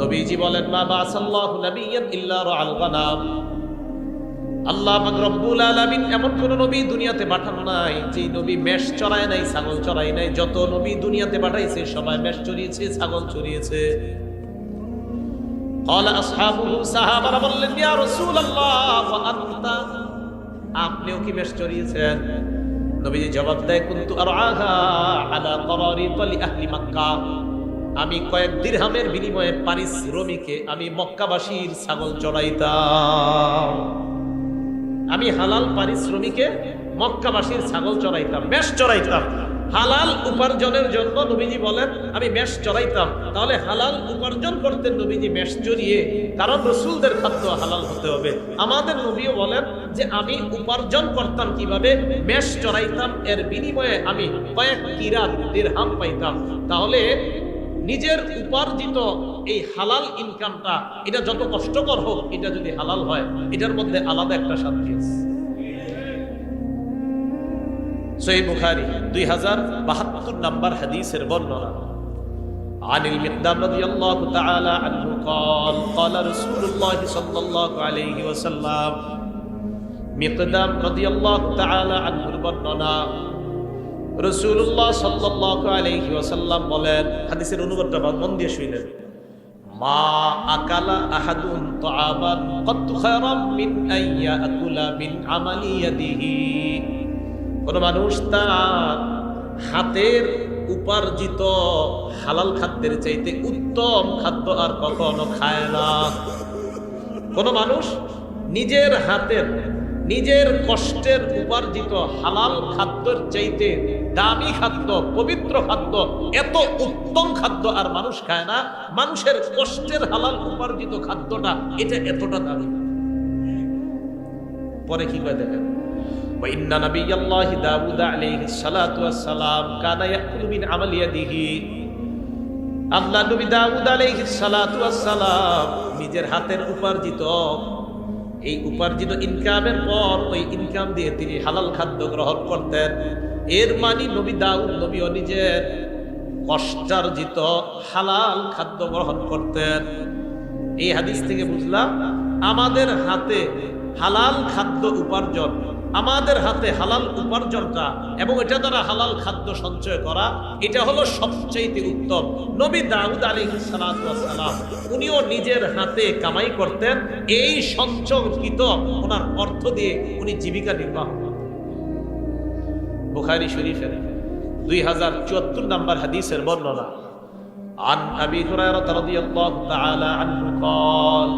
নবীজি বলেন, মা বাসাল্লাহু নাবিয়্যান ইল্লা রাআল গানাম। আল্লাহ পাক রব্বুল আলামিন এমন কোন নবী দুনিয়াতে পাঠানো নাই যে নবী মেষ চড়ায় নাই, ছাগল চড়ায় নাই। যত নবী দুনিয়াতে পাঠাইছে, সবাই মেষ চড়িয়েছে, ছাগল চড়িয়েছে। সাহাবারা বললেন, ইয়া রাসূলুল্লাহ আনতা? আপনিও কি মেষ চড়িয়েছেন? নবীজি জবাব দেয়, কুনতু আর আলা করারি তলি আহলি মক্কা। আমি কয়েক দিরহামের বিনিময়ে পারিশ্রমিকে আমি মক্কাবাসীর ছাগল চড়াইতাম। আমি হালাল পারিশ্রমিকে মক্কাবাসীর ছাগল চড়াইতাম, মেষ চড়াইতাম। হালাল উপার্জনের জন্য নবীজি বলেন, আমি মেষ চড়াইতাম। তাহলে হালাল উপার্জন করতেন নবীজি মেষ চড়িয়ে, কারণ রসুলদের খাদ্য হালাল হতে হবে। আমাদের নবীও বলেন যে, আমি উপার্জন করতাম কীভাবে? মেষ চড়াইতাম, এর বিনিময়ে আমি কয়েক কিরাত দিরহাম পাইতাম। তাহলে নিজের উপার্জিত এই হালাল ইনকামটা এটা যত কষ্টকর হোক এটা যদি হালাল হয় এটার মধ্যে আলাদা একটা শান্তি আছে সহি বুখারি দুই হাজার বাহাত্তর নাম্বার হাদিসের বর্ণনা عن المقدام رضي الله تعالى عنه قال قال رسول الله صلى الله عليه وسلم مقدام رضي الله تعالى عنه বর্ণনা রসুল্লাহ সাল্লাহ আলহি ওয়াসাল্লাম বলেন, হাদিসের অনুবাদটা মন দিয়ে শুইলেন মা আকালা আহাদুন তাআমান কত খারাম মিন আইয়া আকুলা মিন আমালি ইয়াদিহি। কোন মানুষ তার হাতের উপার্জিত হালাল খাদ্যের চাইতে উত্তম খাদ্য আর কখনো খায় না। কোন মানুষ নিজের হাতের নিজের কষ্টের উপার্জিত হালাল খাদ্যের চাইতে দামি খাদ্য পবিত্র খাদ্য এত উত্তম খাদ্য আর মানুষ খায় না মানুষের কষ্টের হালাল উপার্জিত খাদ্যটা এটা এতটা দামি পরে কি করে দেখেন وإن نبي الله داود عليه الصلاة والسلام كان يأكل من عمل يده আল্লাহ নবী দাউদ আলাইহিস সালাতু ওয়াসসালাম নিজের হাতের উপার্জিত এই উপার্জিত ইনকামের পর ওই ইনকাম দিয়ে তিনি হালাল খাদ্য গ্রহণ করতেন। এর মানি নবী দাউদ নবীও নিজের কষ্টার্জিত হালাল খাদ্য গ্রহণ করতেন। এই হাদিস থেকে বুঝলাম, আমাদের হাতে হালাল খাদ্য উপার্জন আমাদের হাতে হালাল উপার্জনটা এবং এটা দ্বারা হালাল খাদ্য সঞ্চয় করা এটা হলো সবচেয়ে উত্তম নবী দাউদ আলী সালাম উনিও নিজের হাতে কামাই করতেন এই সঞ্চয়কৃত ওনার অর্থ দিয়ে উনি জীবিকা নির্বাহ করতেন। বুখারি শরীফের দুই হাজার চুয়াত্তর নম্বর হাদিসের বর্ণনা عن أبي هريرة رضي الله تعالى عنه قال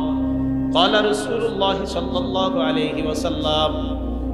قال رسول الله صلى الله عليه وسلم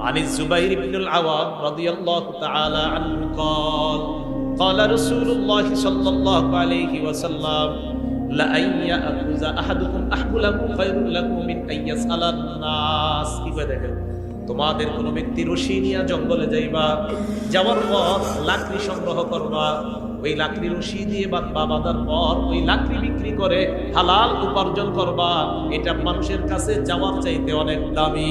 عن الزبير بن العوام رضي الله تعالى عنه قال قال رسول الله صلى الله عليه وسلم لأن يأخذ أحدكم أحبله خير له من أن يسأل الناس কি করে দেখেন তোমাদের কোনো ব্যক্তি রশি নিয়ে জঙ্গলে যাইবা যাওয়ার পর লাকড়ি সংগ্রহ করবা ওই লাকড়ি রশি দিয়ে বাঁধবা বাঁধার পর ওই লাকড়ি বিক্রি করে হালাল উপার্জন করবা এটা মানুষের কাছে যাওয়ার চাইতে অনেক দামি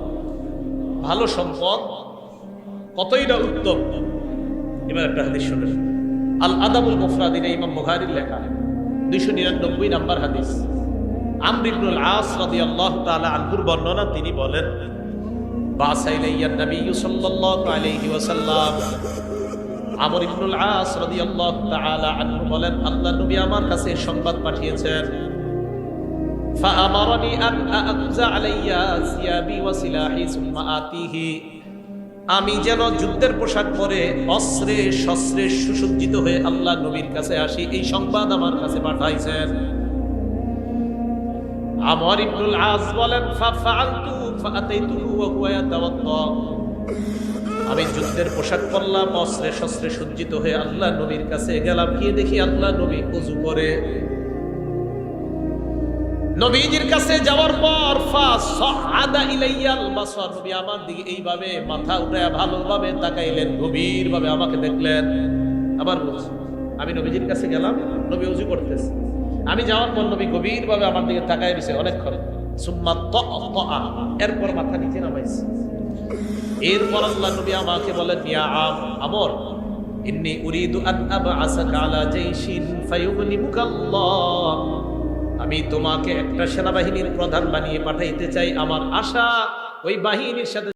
ভালো সম্পদ, কতই না উত্তম। এবার একটা হাদিস শুনেন। আল আদাবুল মুফরাদিনে ইমাম বুখারীর লেখা। দুইশো নিরানব্বই নাম্বার হাদিস। আমর ইবনুল আস রাদিয়াল্লাহু তাআলা আনহুর বর্ণনা তিনি বলেন, বাসাইলাইয়া নবী সাল্লাল্লাহু আলাইহি ওয়াসাল্লাম। আমর ইবনুল আস রাদিয়াল্লাহু তাআলা আনহু বলেন, আল্লাহ নবী আমার কাছে সংবাদ পাঠিয়েছেন। فأمرني أن أأخذ علي ثيابي وسلاحي ثم آتيه আমি যেন যুদ্ধের পোশাক পরে অস্ত্রে শস্ত্রে সুসজ্জিত হয়ে আল্লাহ নবীর কাছে আসি এই সংবাদ আমার কাছে পাঠাইছেন আমর ইবনুল আস বলেন ফাফআলতু ফাআতাইতুহু ওয়া হুয়া ইয়াতাওয়াদ্দা আমি যুদ্ধের পোশাক পরলাম অস্ত্রে শস্ত্রে সজ্জিত হয়ে আল্লাহ নবীর কাছে গেলাম গিয়ে দেখি আল্লাহ নবী উজু করে নবীজির কাছে যাওয়ার পর ফাসআদা ইলাইয়াল বাসার, নবী আমার দিকে এইভাবে মাথা উঠায় ভালোভাবে তাকাইলেন, গভীরভাবে আমাকে দেখলেন। আবার বলছি, আমি নবীজির কাছে গেলাম, নবী উজু করতেছে। আমি যাওয়ার পর নবী গভীরভাবে আমার দিকে তাকায় দিছে অনেকক্ষণ। সুম্মা তাআ এরপর মাথা নিচে নামাইছে। এরপর আল্লাহ নবী আমাকে বলেন, ইয়া আম, আমর, ইন্নী উরিদু আন আবআসাকা আলা জাইশিন ফায়ুগনিবুকাল্লাহ আমি তোমাকে একটা সেনাবাহিনীর প্রধান বানিয়ে পাঠাইতে চাই। আমার আশা ওই বাহিনীর সাথে